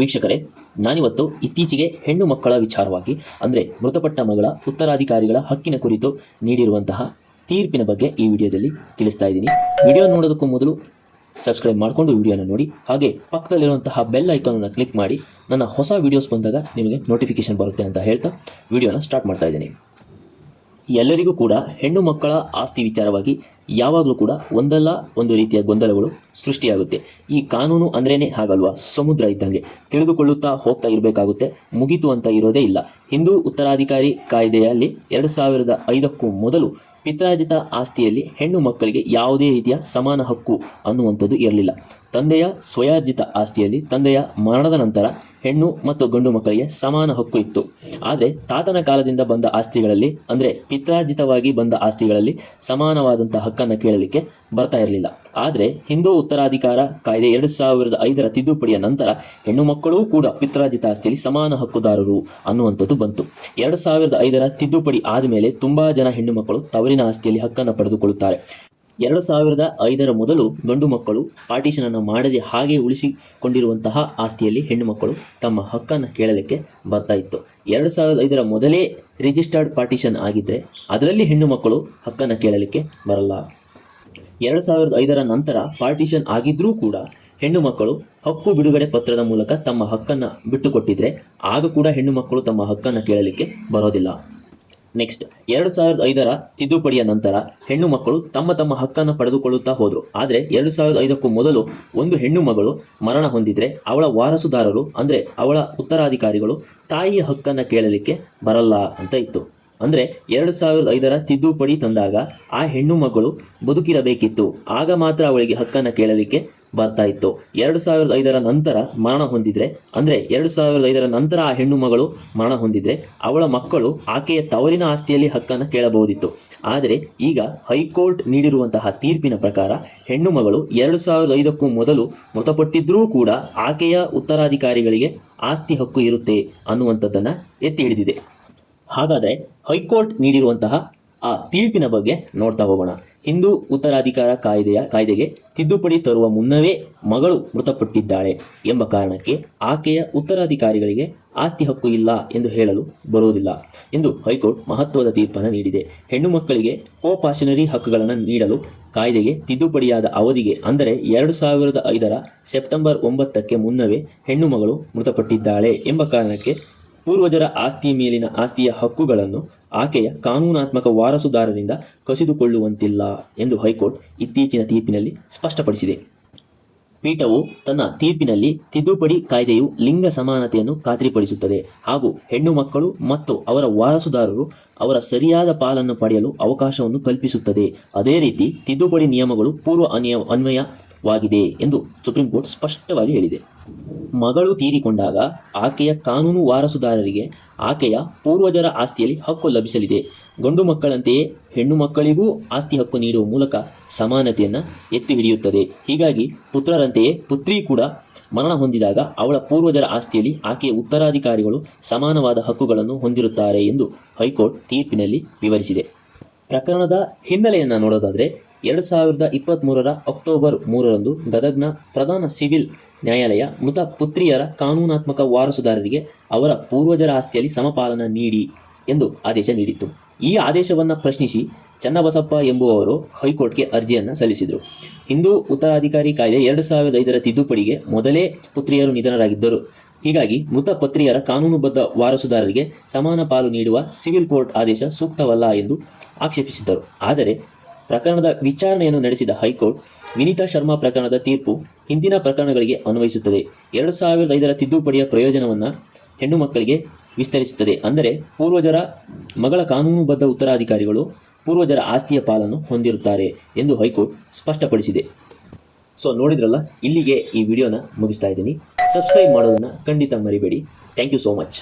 ವೀಕ್ಷಕರೇ, ನಾನಿವತ್ತು ಇತ್ತೀಚೆಗೆ ಹೆಣ್ಣು ಮಕ್ಕಳ ವಿಚಾರವಾಗಿ, ಅಂದರೆ ಮೃತಪಟ್ಟ ಮಗಳ ಉತ್ತರಾಧಿಕಾರಿಗಳ ಹಕ್ಕಿನ ಕುರಿತು ನೀಡಿರುವಂತಹ ತೀರ್ಪಿನ ಬಗ್ಗೆ ಈ ವಿಡಿಯೋದಲ್ಲಿ ತಿಳಿಸ್ತಾ ಇದ್ದೀನಿ. ವಿಡಿಯೋ ನೋಡೋದಕ್ಕೂ ಮೊದಲು ಸಬ್ಸ್ಕ್ರೈಬ್ ಮಾಡಿಕೊಂಡು ವಿಡಿಯೋನ ನೋಡಿ, ಹಾಗೆ ಪಕ್ಕದಲ್ಲಿರುವಂತಹ ಬೆಲ್ ಐಕಾನನ್ನು ಕ್ಲಿಕ್ ಮಾಡಿ, ನನ್ನ ಹೊಸ ವಿಡಿಯೋಸ್ ಬಂದಾಗ ನಿಮಗೆ ನೋಟಿಫಿಕೇಶನ್ ಬರುತ್ತೆ ಅಂತ ಹೇಳ್ತಾ ವಿಡಿಯೋನ ಸ್ಟಾರ್ಟ್ ಮಾಡ್ತಾ ಇದ್ದೀನಿ. ಎಲ್ಲರಿಗೂ ಕೂಡ ಹೆಣ್ಣು ಮಕ್ಕಳ ಆಸ್ತಿ ವಿಚಾರವಾಗಿ ಯಾವಾಗಲೂ ಕೂಡ ಒಂದಲ್ಲ ಒಂದು ರೀತಿಯ ಗೊಂದಲಗಳು ಸೃಷ್ಟಿಯಾಗುತ್ತೆ. ಈ ಕಾನೂನು ಅಂದ್ರೇನೆ ಹಾಗಲ್ವಾ? ಸಮುದ್ರ ಇದ್ದಂಗೆ. ತಿಳಿದುಕೊಳ್ಳುತ್ತಾ ಹೋಗ್ತಾ ಇರಬೇಕಾಗುತ್ತೆ. ಮುಗಿತು ಅಂತ ಇರೋದೇ ಇಲ್ಲ. ಹಿಂದೂ ಉತ್ತರಾಧಿಕಾರಿ ಕಾಯ್ದೆಯಲ್ಲಿ ಎರಡು ಸಾವಿರದ ಐದಕ್ಕೂ ಮೊದಲು ಪಿತ್ರಾರ್ಜಿತ ಆಸ್ತಿಯಲ್ಲಿ ಹೆಣ್ಣು ಮಕ್ಕಳಿಗೆ ಯಾವುದೇ ರೀತಿಯ ಸಮಾನ ಹಕ್ಕು ಅನ್ನುವಂಥದ್ದು ಇರಲಿಲ್ಲ. ತಂದೆಯ ಸ್ವಯಾರ್ಜಿತ ಆಸ್ತಿಯಲ್ಲಿ ತಂದೆಯ ಮರಣದ ನಂತರ ಹೆಣ್ಣು ಮತ್ತು ಗಂಡು ಮಕ್ಕಳಿಗೆ ಸಮಾನ ಹಕ್ಕು ಇತ್ತು. ಆದರೆ ತಾತನ ಕಾಲದಿಂದ ಬಂದ ಆಸ್ತಿಗಳಲ್ಲಿ, ಅಂದರೆ ಪಿತ್ರಾರ್ಜಿತವಾಗಿ ಬಂದ ಆಸ್ತಿಗಳಲ್ಲಿ ಸಮಾನವಾದಂಥ ಹಕ್ಕನ್ನು ಕೇಳಲಿಕ್ಕೆ ಬರ್ತಾ ಇರಲಿಲ್ಲ. ಆದರೆ ಹಿಂದೂ ಉತ್ತರಾಧಿಕಾರ ಕಾಯ್ದೆ ಎರಡು ಸಾವಿರದ ಐದರ ತಿದ್ದುಪಡಿಯ ನಂತರ ಹೆಣ್ಣು ಮಕ್ಕಳೂ ಕೂಡ ಪಿತ್ರಾರ್ಜಿತ ಆಸ್ತಿಯಲ್ಲಿ ಸಮಾನ ಹಕ್ಕುದಾರರು ಅನ್ನುವಂಥದ್ದು ಬಂತು. ಎರಡು ಸಾವಿರದ ಐದರ ತಿದ್ದುಪಡಿ ಆದಮೇಲೆ ತುಂಬಾ ಜನ ಹೆಣ್ಣು ಮಕ್ಕಳು ತವರಿನ ಆಸ್ತಿಯಲ್ಲಿ ಹಕ್ಕನ್ನು ಪಡೆದುಕೊಳ್ಳುತ್ತಾರೆ. ಎರಡು ಸಾವಿರದ ಐದರ ಮೊದಲು ಗಂಡು ಮಕ್ಕಳು ಪಾರ್ಟಿಷನ್ ಅನ್ನು ಮಾಡದೆ ಹಾಗೆ ಉಳಿಸಿಕೊಂಡಿರುವಂತಹ ಆಸ್ತಿಯಲ್ಲಿ ಹೆಣ್ಣು ಮಕ್ಕಳು ತಮ್ಮ ಹಕ್ಕನ್ನು ಕೇಳಲಿಕ್ಕೆ ಬರ್ತಾ ಇತ್ತು. ಎರಡು ಸಾವಿರದ ಐದರ ಮೊದಲೇ ರಿಜಿಸ್ಟರ್ಡ್ ಪಾರ್ಟಿಷನ್ ಆಗಿದ್ದರೆ ಅದರಲ್ಲಿ ಹೆಣ್ಣು ಮಕ್ಕಳು ಹಕ್ಕನ್ನು ಕೇಳಲಿಕ್ಕೆ ಬರಲ್ಲ. ಎರಡು ಸಾವಿರದ ಐದರ ನಂತರ ಪಾರ್ಟಿಷನ್ ಆಗಿದ್ರೂ ಕೂಡ ಹೆಣ್ಣು ಮಕ್ಕಳು ಹಕ್ಕು ಬಿಡುಗಡೆ ಪತ್ರದ ಮೂಲಕ ತಮ್ಮ ಹಕ್ಕನ್ನು ಬಿಟ್ಟುಕೊಟ್ಟಿದ್ರೆ ಆಗ ಕೂಡ ಹೆಣ್ಣು ಮಕ್ಕಳು ತಮ್ಮ ಹಕ್ಕನ್ನು ಕೇಳಲಿಕ್ಕೆ ಬರೋದಿಲ್ಲ. ನೆಕ್ಸ್ಟ್ ಎರಡು ಸಾವಿರದ ಐದರ ತಿದ್ದುಪಡಿಯ ನಂತರ ಹೆಣ್ಣು ಮಕ್ಕಳು ತಮ್ಮ ತಮ್ಮ ಹಕ್ಕನ್ನು ಪಡೆದುಕೊಳ್ಳುತ್ತಾ ಹೋದರು. ಆದರೆ ಎರಡು ಸಾವಿರದ ಐದಕ್ಕೂ ಮೊದಲು ಒಂದು ಹೆಣ್ಣು ಮಗಳು ಮರಣ ಹೊಂದಿದ್ರೆ ಅವಳ ವಾರಸುದಾರರು, ಅಂದರೆ ಅವಳ ಉತ್ತರಾಧಿಕಾರಿಗಳು, ತಾಯಿಯ ಹಕ್ಕನ್ನು ಕೇಳಲಿಕ್ಕೆ ಬರಲ್ಲ ಅಂತ ಇತ್ತು. ಅಂದರೆ ಎರಡು ಸಾವಿರದ ಐದರ ತಿದ್ದುಪಡಿ ತಂದಾಗ ಆ ಹೆಣ್ಣು ಮಗಳು ಬದುಕಿರಬೇಕಿತ್ತು. ಆಗ ಮಾತ್ರ ಅವಳಿಗೆ ಹಕ್ಕನ್ನು ಕೇಳಲಿಕ್ಕೆ ಬರ್ತಾ ಇತ್ತು ಎರಡು ಸಾವಿರದ ಐದರ ನಂತರ ಮರಣ ಹೊಂದಿದ್ರೆ, ಅಂದರೆ ಎರಡು ಸಾವಿರದ ಐದರ ನಂತರ ಆ ಹೆಣ್ಣು ಮಗಳು ಮರಣ ಹೊಂದಿದ್ರೆ ಅವಳ ಮಕ್ಕಳು ಆಕೆಯ ತವರಿನ ಆಸ್ತಿಯಲ್ಲಿ ಹಕ್ಕನ್ನು ಕೇಳಬಹುದಿತ್ತು. ಆದರೆ ಈಗ ಹೈಕೋರ್ಟ್ ನೀಡಿರುವಂತಹ ತೀರ್ಪಿನ ಪ್ರಕಾರ ಹೆಣ್ಣು ಮಗಳು ಎರಡು ಸಾವಿರದ ಐದಕ್ಕೂ ಮೊದಲು ಮೃತಪಟ್ಟಿದ್ರೂ ಕೂಡ ಆಕೆಯ ಉತ್ತರಾಧಿಕಾರಿಗಳಿಗೆ ಆಸ್ತಿ ಹಕ್ಕು ಇರುತ್ತೆ ಅನ್ನುವಂಥದ್ದನ್ನು ಎತ್ತಿ ಹಿಡಿದಿದೆ. ಹಾಗಾದರೆ ಹೈಕೋರ್ಟ್ ನೀಡಿರುವಂತಹ ಆ ತೀರ್ಪಿನ ಬಗ್ಗೆ ನೋಡ್ತಾ ಹೋಗೋಣ. ಹಿಂದೂ ಉತ್ತರಾಧಿಕಾರ ಕಾಯ್ದೆಯ ಕಾಯ್ದೆಗೆ ತಿದ್ದುಪಡಿ ತರುವ ಮುನ್ನವೇ ಮಗಳು ಮೃತಪಟ್ಟಿದ್ದಾಳೆ ಎಂಬ ಕಾರಣಕ್ಕೆ ಆಕೆಯ ಉತ್ತರಾಧಿಕಾರಿಗಳಿಗೆ ಆಸ್ತಿ ಹಕ್ಕು ಇಲ್ಲ ಎಂದು ಹೇಳಲು ಬರುವುದಿಲ್ಲ ಎಂದು ಹೈಕೋರ್ಟ್ ಮಹತ್ವದ ತೀರ್ಪನ್ನು ನೀಡಿದೆ. ಹೆಣ್ಣು ಮಕ್ಕಳಿಗೆ ಕೋಪಾಷನರಿ ಹಕ್ಕುಗಳನ್ನು ನೀಡಲು ಕಾಯ್ದೆಗೆ ತಿದ್ದುಪಡಿಯಾದ ಅವಧಿಗೆ ಅಂದರೆ ಎರಡು ಸಾವಿರದ ಐದರ ಸೆಪ್ಟೆಂಬರ್ ಒಂಬತ್ತಕ್ಕೆ ಮುನ್ನವೇ ಹೆಣ್ಣು ಮಗಳು ಮೃತಪಟ್ಟಿದ್ದಾಳೆ ಎಂಬ ಕಾರಣಕ್ಕೆ ಪೂರ್ವಜರ ಆಸ್ತಿಯ ಮೇಲಿನ ಆಸ್ತಿಯ ಹಕ್ಕುಗಳನ್ನು ಆಕೆಯ ಕಾನೂನಾತ್ಮಕ ವಾರಸುದಾರರಿಂದ ಕಸಿದುಕೊಳ್ಳುವಂತಿಲ್ಲ ಎಂದು ಹೈಕೋರ್ಟ್ ಇತ್ತೀಚಿನ ತೀರ್ಪಿನಲ್ಲಿ ಸ್ಪಷ್ಟಪಡಿಸಿದೆ. ಪೀಠವು ತನ್ನ ತೀರ್ಪಿನಲ್ಲಿ ತಿದ್ದುಪಡಿ ಕಾಯ್ದೆಯು ಲಿಂಗ ಸಮಾನತೆಯನ್ನು ಖಾತ್ರಿಪಡಿಸುತ್ತದೆ ಹಾಗೂ ಹೆಣ್ಣು ಮಕ್ಕಳು ಮತ್ತು ಅವರ ವಾರಸುದಾರರು ಅವರ ಸರಿಯಾದ ಪಾಲನ್ನು ಪಡೆಯಲು ಅವಕಾಶವನ್ನು ಕಲ್ಪಿಸುತ್ತದೆ. ಅದೇ ರೀತಿ ತಿದ್ದುಪಡಿ ನಿಯಮಗಳು ಪೂರ್ವ ಅನ್ಯ, ಅನ್ವಯವಾಗಿದೆ ಎಂದು ಸುಪ್ರೀಂ ಕೋರ್ಟ್ ಸ್ಪಷ್ಟವಾಗಿ ಹೇಳಿದೆ. ಮಗಳು ತೀರಿಕೊಂಡಾಗ ಆಕೆಯ ಕಾನೂನು ವಾರಸುದಾರರಿಗೆ ಆಕೆಯ ಪೂರ್ವಜರ ಆಸ್ತಿಯಲ್ಲಿ ಹಕ್ಕು ಲಭಿಸಲಿದೆ. ಗಂಡು ಮಕ್ಕಳಂತೆಯೇ ಹೆಣ್ಣು ಮಕ್ಕಳಿಗೂ ಆಸ್ತಿ ಹಕ್ಕು ನೀಡುವ ಮೂಲಕ ಸಮಾನತೆಯನ್ನು ಎತ್ತಿ ಹಿಡಿಯುತ್ತದೆ. ಹೀಗಾಗಿ ಪುತ್ರರಂತೆಯೇ ಪುತ್ರಿ ಕೂಡ ಮರಣ ಹೊಂದಿದಾಗ ಅವಳ ಪೂರ್ವಜರ ಆಸ್ತಿಯಲ್ಲಿ ಆಕೆಯ ಉತ್ತರಾಧಿಕಾರಿಗಳು ಸಮಾನವಾದ ಹಕ್ಕುಗಳನ್ನು ಹೊಂದಿರುತ್ತಾರೆ ಎಂದು ಹೈಕೋರ್ಟ್ ತೀರ್ಪಿನಲ್ಲಿ ವಿವರಿಸಿದೆ. ಪ್ರಕರಣದ ಹಿನ್ನೆಲೆಯನ್ನು ನೋಡೋದಾದರೆ ಎರಡು ಸಾವಿರದ ಇಪ್ಪತ್ತ್ಮೂರರ ಅಕ್ಟೋಬರ್ ಮೂರರಂದು ಗದಗ್ನ ಪ್ರಧಾನ ಸಿವಿಲ್ ನ್ಯಾಯಾಲಯ ಮೃತ ಪುತ್ರಿಯರ ಕಾನೂನಾತ್ಮಕ ವಾರಸುದಾರರಿಗೆ ಅವರ ಪೂರ್ವಜರ ಆಸ್ತಿಯಲ್ಲಿ ಸಮಪಾಲನ ನೀಡಿ ಎಂದು ಆದೇಶ ನೀಡಿತ್ತು. ಈ ಆದೇಶವನ್ನು ಪ್ರಶ್ನಿಸಿ ಚನ್ನಬಸಪ್ಪ ಎಂಬುವವರು ಹೈಕೋರ್ಟ್ಗೆ ಅರ್ಜಿಯನ್ನು ಸಲ್ಲಿಸಿದರು. ಹಿಂದೂ ಉತ್ತರಾಧಿಕಾರಿ ಕಾಯ್ದೆ ಎರಡು ಸಾವಿರದ ಐದರ ತಿದ್ದುಪಡಿಗೆ ಮೊದಲೇ ಪುತ್ರಿಯರು ನಿಧನರಾಗಿದ್ದರು. ಹೀಗಾಗಿ ಮೃತ ಪತ್ರಿಯರ ಕಾನೂನುಬದ್ಧ ವಾರಸುದಾರರಿಗೆ ಸಮಾನ ಪಾಲು ನೀಡುವ ಸಿವಿಲ್ ಕೋರ್ಟ್ ಆದೇಶ ಸೂಕ್ತವಲ್ಲ ಎಂದು ಆಕ್ಷೇಪಿಸಿದ್ದರು. ಆದರೆ ಪ್ರಕರಣದ ವಿಚಾರಣೆಯನ್ನು ನಡೆಸಿದ ಹೈಕೋರ್ಟ್, ವಿನೀತಾ ಶರ್ಮಾ ಪ್ರಕರಣದ ತೀರ್ಪು ಹಿಂದಿನ ಪ್ರಕರಣಗಳಿಗೆ ಅನ್ವಯಿಸುತ್ತದೆ. ಎರಡು ಸಾವಿರದ ಐದರ ತಿದ್ದುಪಡಿಯ ಪ್ರಯೋಜನವನ್ನು ಹೆಣ್ಣು ಮಕ್ಕಳಿಗೆ ವಿಸ್ತರಿಸುತ್ತದೆ. ಅಂದರೆ ಪೂರ್ವಜರ ಮಗಳ ಕಾನೂನುಬದ್ಧ ಉತ್ತರಾಧಿಕಾರಿಗಳು ಪೂರ್ವಜರ ಆಸ್ತಿಯ ಪಾಲನ್ನು ಹೊಂದಿರುತ್ತಾರೆ ಎಂದು ಹೈಕೋರ್ಟ್ ಸ್ಪಷ್ಟಪಡಿಸಿದೆ. ಸೊ ನೋಡಿದ್ರಲ್ಲ, ಇಲ್ಲಿಗೆ ಈ ವಿಡಿಯೋನ ಮುಗಿಸ್ತಾ ಇದ್ದೀನಿ. ಸಬ್ಸ್ಕ್ರೈಬ್ ಮಾಡೋದನ್ನು ಖಂಡಿತ ಮರಿಬೇಡಿ. Thank you so much